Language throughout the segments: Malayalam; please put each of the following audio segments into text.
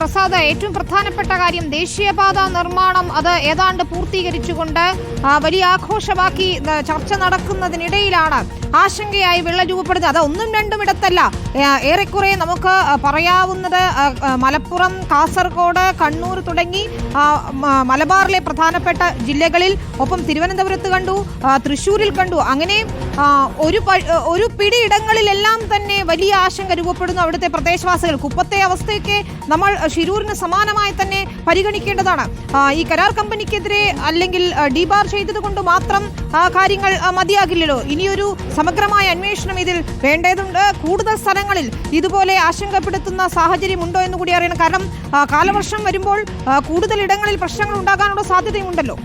പ്രസാദ് ഏറ്റവും പ്രധാനപ്പെട്ട കാര്യം ദേശീയപാത നിർമ്മാണം അത് ഏതാണ്ട് പൂർത്തീകരിച്ചുകൊണ്ട് വലിയ ആഘോഷമാക്കി ചർച്ച നടക്കുന്നതിനിടയിലാണ്. ആശങ്കയായി വെള്ളം രൂപപ്പെടുന്നത്. അത് ഒന്നും രണ്ടും ഇടത്തല്ല. ഏറെക്കുറെ നമുക്ക് പറയാവുന്നത് മലപ്പുറം കാസർഗോഡ് കണ്ണൂർ തുടങ്ങി മലബാറിലെ പ്രധാനപ്പെട്ട ജില്ലകളിൽ ഒപ്പം തിരുവനന്തപുരത്ത് കണ്ടു തൃശ്ശൂരിൽ കണ്ടു. അങ്ങനെ ഒരു ഒരു പിടിയിടങ്ങളിലെല്ലാം തന്നെ വലിയ ആശങ്ക രൂപപ്പെടുന്നു അവിടുത്തെ പ്രദേശവാസികൾ കുപ്പത്തെ അവസ്ഥയൊക്കെ നമ്മൾ ഷിരൂരിന് സമാനമായി തന്നെ പരിഗണിക്കേണ്ടതാണ്. ഈ കരാർ കമ്പനിക്കെതിരെ അല്ലെങ്കിൽ ഡിബാർ ചെയ്തത് കൊണ്ട് മാത്രം കാര്യങ്ങൾ മതിയാകില്ലല്ലോ. ഇനിയൊരു സമഗ്രമായ അന്വേഷണം ഇതിൽ വേണ്ടതുണ്ട്. കൂടുതൽ സ്ഥലങ്ങളിൽ ഇതുപോലെ ആശങ്കപ്പെടുത്തുന്ന സാഹചര്യം ഉണ്ടോ എന്ന് കൂടി അറിയണം. കാരണം കാലവർഷം വരുമ്പോൾ കൂടുതൽ ഇടങ്ങളിൽ പ്രശ്നങ്ങൾ ഉണ്ടാകാനുള്ള സാധ്യതയുണ്ടല്ലോ.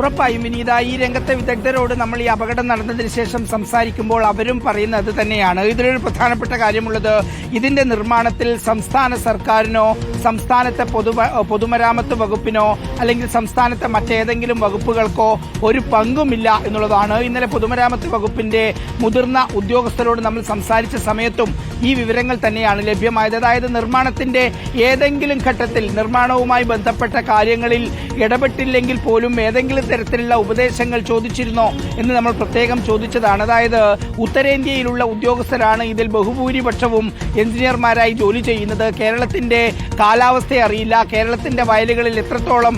ഉറപ്പായും വിനീത ഈ രംഗത്തെ വിദഗ്ധരോട് നമ്മൾ ഈ അപകടം നടന്നതിന് ശേഷം സംസാരിക്കുമ്പോൾ അവരും പറയുന്നത് തന്നെയാണ്. ഇതിലൊരു പ്രധാനപ്പെട്ട കാര്യമുള്ളത് ഇതിന്റെ നിർമ്മാണത്തിൽ സംസ്ഥാന സർക്കാരിനോ സംസ്ഥാനത്തെ പൊതു പൊതുമരാമത്ത് വകുപ്പിനോ അല്ലെങ്കിൽ സംസ്ഥാനത്തെ മറ്റേതെങ്കിലും വകുപ്പുകൾക്കോ ഒരു പങ്കുമില്ല എന്നുള്ളതാണ്. ഇന്നലെ പൊതുമരാമത്ത് വകുപ്പിന്റെ മുതിർന്ന ഉദ്യോഗസ്ഥരോട് നമ്മൾ സംസാരിച്ച സമയത്തും ഈ വിവരങ്ങൾ തന്നെയാണ് ലഭ്യമായത്. അതായത് നിർമ്മാണത്തിന്റെ ഏതെങ്കിലും ഘട്ടത്തിൽ നിർമ്മാണവുമായി ബന്ധപ്പെട്ട കാര്യങ്ങളിൽ ഇടപെട്ടില്ലെങ്കിൽ പോലും ഏതെങ്കിലും തരത്തിലുള്ള ഉപദേശങ്ങൾ ചോദിച്ചിരുന്നോ എന്ന് നമ്മൾ പ്രത്യേകം ചോദിച്ചതാണ്. അതായത് ഉത്തരേന്ത്യയിലുള്ള ഉദ്യോഗസ്ഥരാണ് ഇതിൽ ബഹുഭൂരിപക്ഷവും എഞ്ചിനീയർമാരായി ജോലി ചെയ്യുന്നത്. കേരളത്തിന്റെ കാലാവസ്ഥയെ അറിയില്ല. കേരളത്തിന്റെ വയലുകളിൽ എത്രത്തോളം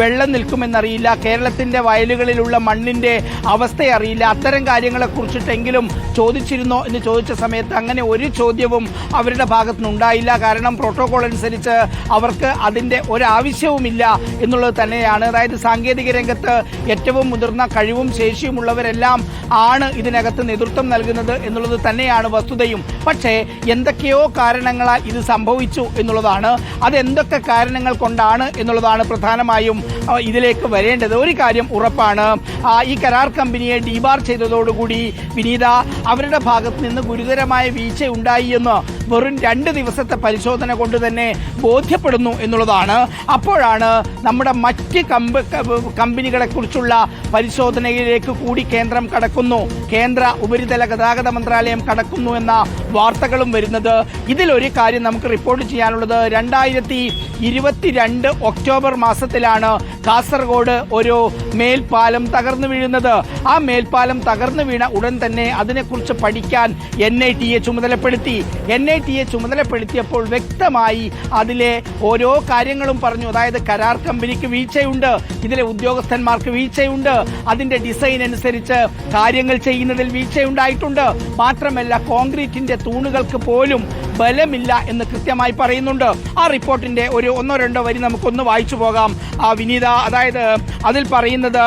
വെള്ളം നിൽക്കുമെന്നറിയില്ല. കേരളത്തിന്റെ വയലുകളിലുള്ള മണ്ണിന്റെ അവസ്ഥയറിയില്ല അത്തരം കാര്യങ്ങളെ കുറിച്ചിട്ടെങ്കിലും ചോദിച്ചിരുന്നോ എന്ന് ചോദിച്ച സമയത്ത് അങ്ങനെ ഒരു ചോദ്യവും അവരുടെ ഭാഗത്തുനിന്നുണ്ടായില്ല കാരണം പ്രോട്ടോകോൾ അനുസരിച്ച് അവർക്ക് അതിന്റെ ഒരാവശ്യവുമില്ല എന്നുള്ളത് തന്നെയാണ്. അതായത് സാങ്കേതിക രംഗത്ത് ഏറ്റവും മുതിർന്ന കഴിവും ശേഷിയുമുള്ളവരെല്ലാം ആണ് ഇതിനകത്ത് നേതൃത്വം നൽകുന്നത് എന്നുള്ളത് തന്നെയാണ് വസ്തുതയും. പക്ഷേ എന്തൊക്കെയോ കാരണങ്ങളാൽ ഇത് സംഭവിച്ചു എന്നുള്ളതാണ്. അത് എന്തൊക്കെ കാരണങ്ങൾ കൊണ്ടാണ് എന്നുള്ളതാണ് പ്രധാനമായും ഇതിലേക്ക് വരേണ്ടത് ഒരു കാര്യം ഉറപ്പാണ്. ഈ കരാർ കമ്പനിയെ ഡീബാർ ചെയ്തതോടുകൂടി വിനീത അവരുടെ ഭാഗത്ത് നിന്ന് ഗുരുതരമായ വീഴ്ച ഉണ്ടായി എന്ന് വെറും രണ്ട് ദിവസത്തെ പരിശോധന കൊണ്ട് തന്നെ ബോധ്യപ്പെടുന്നു എന്നുള്ളതാണ്. അപ്പോഴാണ് നമ്മുടെ മറ്റ് കമ്പ കമ്പനികളെ കുറിച്ചുള്ള പരിശോധനയിലേക്ക് കൂടി കേന്ദ്രം കടക്കുന്നു. കേന്ദ്ര ഉപരിതല ഗതാഗത മന്ത്രാലയം കടക്കുന്നു എന്ന വാർത്തകളും വരുന്നത്. ഇതിലൊരു കാര്യം നമുക്ക് റിപ്പോർട്ട് ചെയ്യാനുള്ളത് രണ്ടായിരത്തി ഇരുപത്തിരണ്ട് ഒക്ടോബർ മാസത്തിലാണ് കാസർഗോഡ് ഒരു മേൽപ്പാലം തകർന്നു വീഴുന്നത്. ആ മേൽപ്പാലം തകർന്നു വീണ ഉടൻ തന്നെ അതിനെക്കുറിച്ച് പഠിക്കാൻ എൻ ഐ ടിയെ ചുമതലപ്പെടുത്തി. എൻ ഐ ടിയെ ചുമതലപ്പെടുത്തിയപ്പോൾ വ്യക്തമായി അതിലെ ഓരോ കാര്യങ്ങളും പറഞ്ഞു. അതായത് കരാർ കമ്പനിക്ക് വീഴ്ചയുണ്ട് ഇതിലെ ഉദ്യോഗസ്ഥന്മാർക്ക് വീഴ്ചയുണ്ട് അതിന്റെ ഡിസൈൻ അനുസരിച്ച് കാര്യങ്ങൾ ചെയ്യുന്നതിൽ വീഴ്ചയുണ്ടായിട്ടുണ്ട്. മാത്രമല്ല കോൺക്രീറ്റിന്റെ തൂണുകൾക്ക് പോലും ബലമില്ല എന്ന് കൃത്യമായി പറയുന്നുണ്ട്. ആ റിപ്പോർട്ടിന്റെ ഒരു ഒന്നോ രണ്ടോ വരി നമുക്കൊന്ന് വായിച്ചു പോകാം. ആ വിനീത അതായത് അതിൽ പറയുന്നത്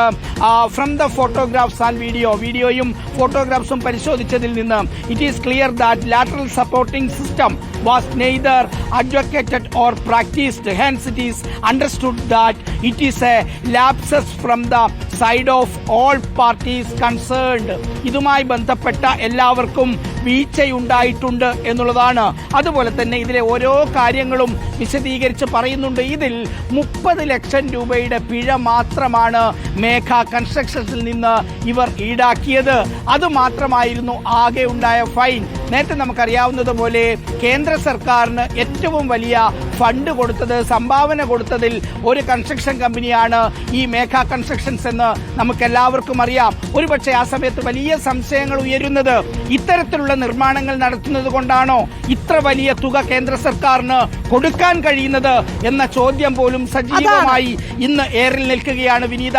from the photographs and video വീഡിയോയും ഫോട്ടോഗ്രാഫ്സും പരിശോധിച്ചതിൽ നിന്ന് it is clear that lateral supporting system was neither advocated or practised hence it is understood that it is a lapses from the side of all parties concerned ഇതുമായി ബന്ധപ്പെട്ട എല്ലാവർക്കും വീഴ്ചയുണ്ടായിട്ടുണ്ട് എന്നുള്ളതാണ്. അതുപോലെ തന്നെ ഇതിലെ ഓരോ കാര്യങ്ങളും വിശദീകരിച്ച് പറയുന്നുണ്ട്. ഇതിൽ മുപ്പത് ലക്ഷം രൂപയുടെ പിഴ മാത്രമാണ് മേഘ കൺസ്ട്രക്ഷൻസിൽ നിന്ന് ഇവർ ഈടാക്കിയത്. അത് മാത്രമായിരുന്നു ആകെ ഉണ്ടായ ഫൈൻ. നേരത്തെ നമുക്കറിയാവുന്നതുപോലെ കേന്ദ്ര സർക്കാരിന് ഏറ്റവും വലിയ ഫണ്ട് കൊടുത്തത് സംഭാവന കൊടുത്തതിൽ ഒരു കൺസ്ട്രക്ഷൻ കമ്പനിയാണ് ഈ മേഘ കൺസ്ട്രക്ഷൻസ് എന്ന് നമുക്കെല്ലാവർക്കും അറിയാം. ഒരുപക്ഷെ ആ സമയത്ത് വലിയ സംശയങ്ങൾ ഉയരുന്നത് ഇത്തരത്തിലുള്ള നിർമ്മാണങ്ങൾ നടത്തുന്നത് കൊണ്ടാണോ? ഇത്ര വലിയ തുക കേന്ദ്ര സർക്കാരിന് കൊടുക്കാൻ കഴിയുന്നത് എന്ന ചോദ്യം പോലും സജീവമായി ഇന്ന് ഏറിൽ നിൽക്കുകയാണ് വിനീത.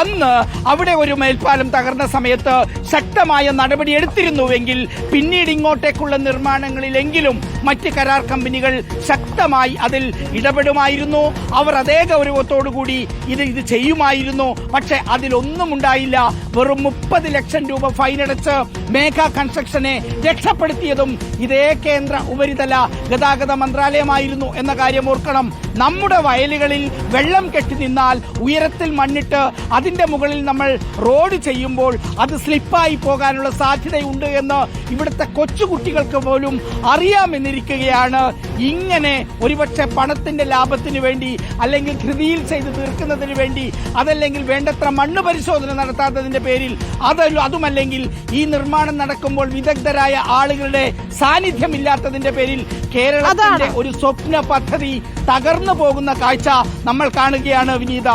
അന്ന് അവിടെ ഒരു മേൽപ്പാലം തകർന്ന സമയത്ത് ശക്തമായ നടപടി എടുത്തിരുന്നുവെങ്കിൽ പിന്നീട് ഇങ്ങോട്ടേക്കുള്ള നിർമ്മാണങ്ങളിലെങ്കിലും മറ്റ് കരാർ കമ്പനികൾ ശക്തമായി അതിൽ ഇടപെടുമായിരുന്നു. അവർ അതേ ഗൗരവത്തോടുകൂടി ഇത് ഇത് ചെയ്യുമായിരുന്നു. പക്ഷേ അതിലൊന്നും ഉണ്ടായില്ല. വെറും മുപ്പത് ലക്ഷം രൂപ ഫൈൻ അടച്ച് മേഘ കൺസ്ട്രക്ഷനെ രക്ഷപ്പെടുത്തിയതും ഇതേ കേന്ദ്ര ഉപരിതല ഗതാഗത മന്ത്രാലയമായിരുന്നു എന്ന കാര്യം ഓർക്കണം. നമ്മുടെ വയലുകളിൽ വെള്ളം കെട്ടി നിന്നാൽ ഉയരത്തിൽ മണ്ണിട്ട് അതിന്റെ മുകളിൽ നമ്മൾ റോഡ് ചെയ്യുമ്പോൾ അത് സ്ലിപ്പായി പോകാനുള്ള സാധ്യതയുണ്ട് എന്ന് ഇവിടുത്തെ കൊച്ചുകുട്ടികൾക്ക് പോലും അറിയാമെന്നിരിക്കുകയാണ്. ഇങ്ങനെ ഒരുപക്ഷെ പണത്തിന്റെ ലാഭത്തിന് വേണ്ടി അല്ലെങ്കിൽ ധൃതിയിൽ ചെയ്ത് തീർക്കുന്നതിന് വേണ്ടി അതല്ലെങ്കിൽ വേണ്ടത്ര മണ്ണ് പരിശോധന നടത്താത്തതിന്റെ പേരിൽ അതല്ല അതുമല്ലെങ്കിൽ ഈ നിർമ്മാണം നടക്കുമ്പോൾ വിദഗ്ധരായ ആളുകളുടെ സാന്നിധ്യമില്ലാത്തതിന്റെ പേരിൽ കേരളത്തിന്റെ ഒരു സ്വപ്ന പദ്ധതി തകർന്നു പോകുന്ന കാഴ്ച നമ്മൾ കാണുകയാണ് വിനീത.